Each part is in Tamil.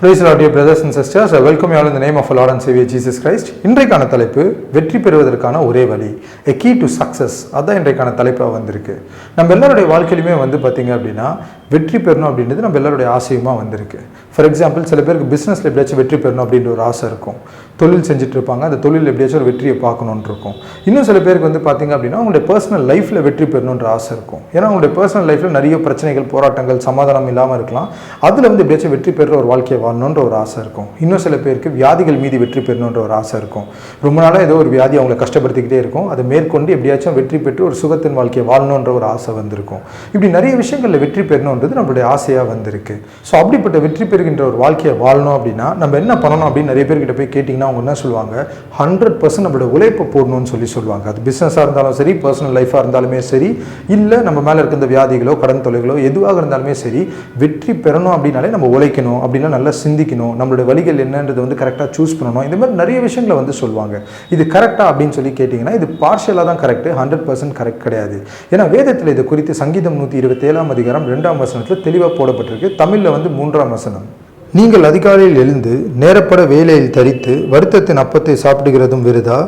Praise Lord you brothers and sisters welcome y'all இந்த name of Lord and saviour Jesus Christ இன்றைக்கான தலைப்பு வெற்றி பெறுவதற்கான ஒரே வழி எ கீ டு சக்ஸஸ் அதுதான் இன்றைக்கான தலைப்பாக வந்திருக்கு. நம்ம எல்லாருடைய வாழ்க்கையிலுமே வந்து பார்த்தீங்க அப்படின்னா வெற்றி பெறணும் அப்படின்றது நம்ம எல்லாருடைய ஆசையுமா வந்திருக்கு. ஃபார் எக்ஸாம்பிள் சில பேருக்கு பிஸ்னஸில் எப்படியாச்சும் வெற்றி பெறணும் அப்படின்ற ஒரு ஆசை இருக்கும். தொழில் செஞ்சுட்டு இருப்பாங்க. அந்த தொழில் எப்படியாச்சும் ஒரு வெற்றியை பார்க்கணுன்னு இருக்கும். இன்னும் சில பேருக்கு வந்து பார்த்தீங்க அப்படின்னா அவங்களுடைய பர்சனல் லைஃப்பில் வெற்றி பெறணுன்ற ஆசை இருக்கும். ஏன்னா அவங்களுடைய பர்சனல் லைஃப்பில் நிறைய பிரச்சனைகள் போராட்டங்கள் சமாதானம் இல்லாமல் இருக்கலாம். அதில் வந்து எப்படியாச்சும் வெற்றி பெறுற ஒரு வாழ்க்கையை பண்ணணுன்ற ஒரு ஆசை இருக்கும். இன்னும் சில பேருக்கு வியாதிகள் மீது வெற்றி பெறணுன்ற ஒரு ஆசை இருக்கும். ரொம்ப நாளாக ஏதோ ஒரு வியாதி அவங்களை கஷ்டப்படுத்திக்கிட்டே இருக்கும். அதை மேற்கொண்டு எப்படியாச்சும் வெற்றி பெற்று ஒரு சுகத்தின் வாழ்க்கையை வாழணுன்ற ஒரு ஆசை வந்திருக்கும். இப்படி நிறைய விஷயங்களில் வெற்றி பெறணுன்றது நம்மளுடைய ஆசையாக வந்திருக்கு. ஸோ அப்படிப்பட்ட வெற்றி பெறுகின்ற ஒரு வாழ்க்கையை வாழணும் அப்படின்னா நம்ம என்ன பண்ணணும் அப்படின்னு நிறைய பேர்கிட்ட போய் கேட்டிங்கன்னா அவங்க என்ன சொல்லுவாங்க? ஹண்ட்ரட் பர்சன்ட் நம்மளோட உழைப்பை போடணும்னு சொல்லி சொல்லுவாங்க. அது பிஸ்னஸாக இருந்தாலும் சரி பர்சனல் லைஃபாக இருந்தாலுமே சரி இல்லை நம்ம மேலே இருக்க இந்த வியாதிகளோ கடன் தொலைகளோ எதுவாக இருந்தாலுமே சரி வெற்றி பெறணும் அப்படின்னாலே நம்ம உழைக்கணும் அப்படின்னா நல்ல சிந்திக்கணும் நம்மளோட வழிகள் என்னன்றது வந்து கரெக்டாக சூஸ் பண்ணணும். இந்த மாதிரி நிறைய விஷயங்களை வந்து சொல்லுவாங்க. இது கரெக்டாக அப்படின்னு சொல்லி கேட்டிங்கன்னா இது பார்ஷியலாக தான் கரெக்டு ஹண்ட்ரட் பர்சன்ட் கரெக்ட் கிடையாது. ஏன்னா வேதத்தில் இது குறித்து சங்கீதம் நூற்றி இருபத்தேழாம் அதிகாரம் ரெண்டாம் வசனத்தில் தெளிவாக போடப்பட்டிருக்கு. தமிழில் வந்து மூன்றாம் வசனம். நீங்கள் அதிகாலையில் எழுந்து நேரப்பட வேலையில் தரித்து வருத்தத்தின் அப்பத்தை சாப்பிடுகிறதும் விருதா?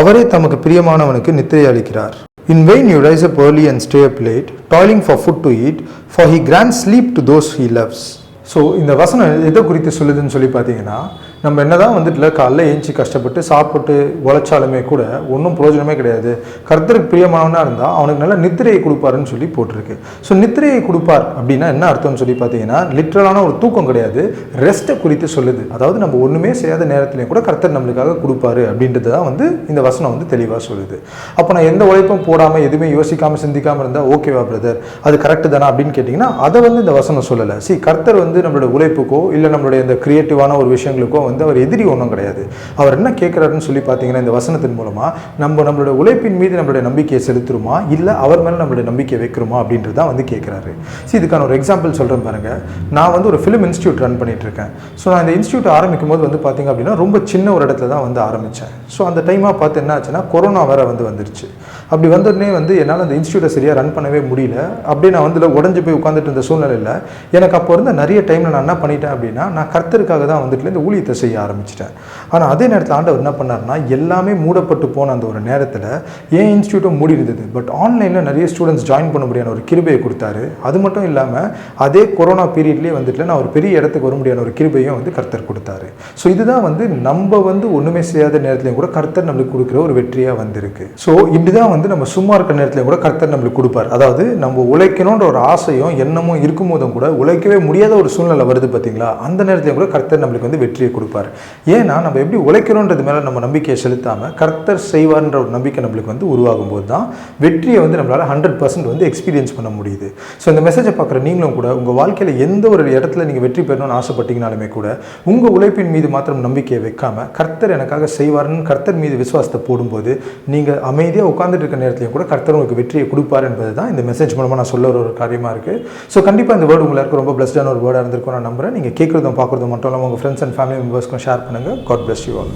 அவரே தமக்கு பிரியமானவனுக்கு நித்திரை அளிக்கிறார். In vain you rise up early and stay up late toiling for food to eat for he grants sleep to those he loves so இந்த வசனம் எதை குறித்து சொல்லுதுன்னு சொல்லி பார்த்தீங்கன்னா நம்ம என்ன தான் வந்துட்டுல காலைல ஏஞ்சி கஷ்டப்பட்டு சாப்பிட்டு உழைச்சாலுமே கூட ஒன்றும் பிரயோஜனமே கிடையாது. கர்த்தருக்கு பிரியமானவனாக இருந்தால் அவனுக்கு நல்ல நித்திரையை கொடுப்பாருன்னு சொல்லி போட்டிருக்கு. ஸோ நித்திரையை கொடுப்பார் அப்படின்னா என்ன அர்த்தம்னு சொல்லி பார்த்தீங்கன்னா லிட்ரலான ஒரு தூக்கம் கிடையாது. ரெஸ்ட்டை குறித்து சொல்லுது. அதாவது நம்ம ஒன்றுமே செய்யாத நேரத்துலையும் கூட கர்த்தர் நம்மளுக்காக கொடுப்பாரு அப்படின்றது தான் வந்து இந்த வசனம் வந்து தெளிவாக சொல்லுது. அப்போ நான் எந்த உழைப்பும் போடாமல் எதுவுமே யோசிக்காமல் சிந்திக்காமல் இருந்தால் ஓகேவா பிரதர் அது கரெக்டு தானா அப்படின்னு கேட்டிங்கன்னா அதை வந்து இந்த வசனம் சொல்லலை. சி கர்த்தர் வந்து நம்மளோட உழைப்புக்கோ இல்லை நம்மளுடைய இந்த கிரியேட்டிவான ஒரு விஷயங்களுக்கோ வந்து வந்து அவர் எதிரி ஒன்றும் கிடையாது. அவர் என்ன கேட்குறாருன்னு சொல்லி பார்த்தீங்கன்னா இந்த வசனத்தின் மூலமாக நம்ம நம்மளோட உழைப்பின் மீது நம்மளுடைய நம்பிக்கையை செலுத்துருமா இல்லை அவர் மேலே நம்மளுடைய நம்பிக்கை வைக்கிறோமா? அப்படின்றது தான் வந்து கேட்குறாரு. ஸோ இதுக்கான ஒரு எக்ஸாம்பிள் சொல்கிறேன் பாருங்கள் நான் வந்து ஒரு ஃபிலிம் இன்ஸ்டியூட் ரன் பண்ணிகிட்டு இருக்கேன் ஸோ நான் இந்த இன்ஸ்டியூட் ஆரம்பிக்கும் போது வந்து பார்த்திங்க அப்படின்னா ரொம்ப சின்ன ஒரு இடத்துல தான் வந்து ஆரம்பித்தேன் ஸோ அந்த டைமாக பார்த்து என்ன ஆச்சுன்னா கொரோனா வேறு வந்து வந்துருச்சு. அப்படி வந்தோடனே வந்து என்னால் அந்த இன்ஸ்டியூட்டை சரியாக ரன் பண்ணவே முடியல. அப்படியே நான் வந்து உடஞ்சி போய் உட்காந்துட்டு இருந்த சூழ்நிலையில் எனக்கு அப்போ இருந்த நிறைய டைமில் நான் என்ன பண்ணிட்டேன் அப்படின்னா நான் கர்த்தருக்காக தான் வந்துட்டு இந்த ஊழியத்தை செய்ய ஆரம்பிச்சிட்டேன் ஆனால் அதே நேரத்தில் ஆண்டவர் என்ன பண்ணார்னா எல்லாமே மூடப்பட்டு போன அந்த ஒரு நேரத்தில் ஏன் இன்ஸ்டியூட்டும் மூடி இருந்தது? பட் ஆன்லைனில் நிறைய ஸ்டூடெண்ட்ஸ் ஜாயின் பண்ண முடியாத ஒரு கிருபையை கொடுத்தாரு. அது மட்டும் இல்லாமல் அதே கொரோனா பீரியட்லேயே வந்துட்டு நான் ஒரு பெரிய இடத்துக்கு வர முடியாத ஒரு கிருபையும் வந்து கர்த்தர் கொடுத்தாரு. ஸோ இதுதான் வந்து நம்ம வந்து ஒன்றுமே செய்யாத நேரத்துலையும் கூட கர்த்தர் நம்மளுக்கு கொடுக்குற ஒரு வெற்றியாக வந்திருக்கு. ஸோ இப்படிதான் வந்து நம்ம சும்மா இருக்கிற நேரத்துலையும் கூட கர்த்தர் நம்மளுக்கு கொடுப்பார். அதாவது நம்ம உழைக்கணுன்ற ஒரு ஆசையும் எண்ணமும் இருக்கும்போதும் கூட உழைக்கவே முடியாத ஒரு சூழ்நிலை வருது பார்த்தீங்களா அந்த நேரத்துலையும் கூட கர்த்தர் நம்மளுக்கு வந்து வெற்றியை கொடுப்பார். ஏன்னா நம்ம எப்படி உழைக்கிறோன்றது மேலே நம்ம நம்பிக்கையை செலுத்தாமல் கர்த்தர் செய்வார்ன்ற ஒரு நம்பிக்கை நம்மளுக்கு வந்து உருவாகும் போது தான் வெற்றியை வந்து நம்மளால் ஹண்ட்ரட் பர்சன்ட் வந்து எக்ஸ்பீரியன்ஸ் பண்ண முடியுது. ஸோ இந்த மெசேஜை பார்க்குற நீங்களும் கூட உங்கள் வாழ்க்கையில் எந்த ஒரு இடத்துல நீங்கள் வெற்றி பெறணும்னு ஆசைப்பட்டீங்கனாலுமே கூட உங்கள் உழைப்பின் மீது மாத்திரம் நம்பிக்கையை வைக்காம கர்த்தர் எனக்காக செய்வார்னு கர்த்தர் மீது விசுவாசத்தை போடும்போது நீங்கள் அமைதியாக உட்காந்துட்டு இருக்க நேரத்துலையும் கூட கர்த்தர் உங்களுக்கு வெற்றியை கொடுப்பார் என்பது தான் இந்த மெசேஜ் மூலமாக நான் சொல்ல ஒரு காரியமாக இருக்குது ஸோ கண்டிப்பாக இந்த வேர்டு உங்களுக்கு ரொம்ப பிளஸ்டான ஒரு வேர்டாக இருந்திருக்கும் நான் நம்புகிறேன் நீங்கள் கேட்குறதும் பார்க்குறதும் மட்டும் இல்லாமல் உங்கள் ஃப்ரெண்ட்ஸ் அண்ட் ஃபேமிலி மெம்பர்ஸ்க்கும் ஷேர் பண்ணுங்கள் காட் பிளஸ் யூ ஆல்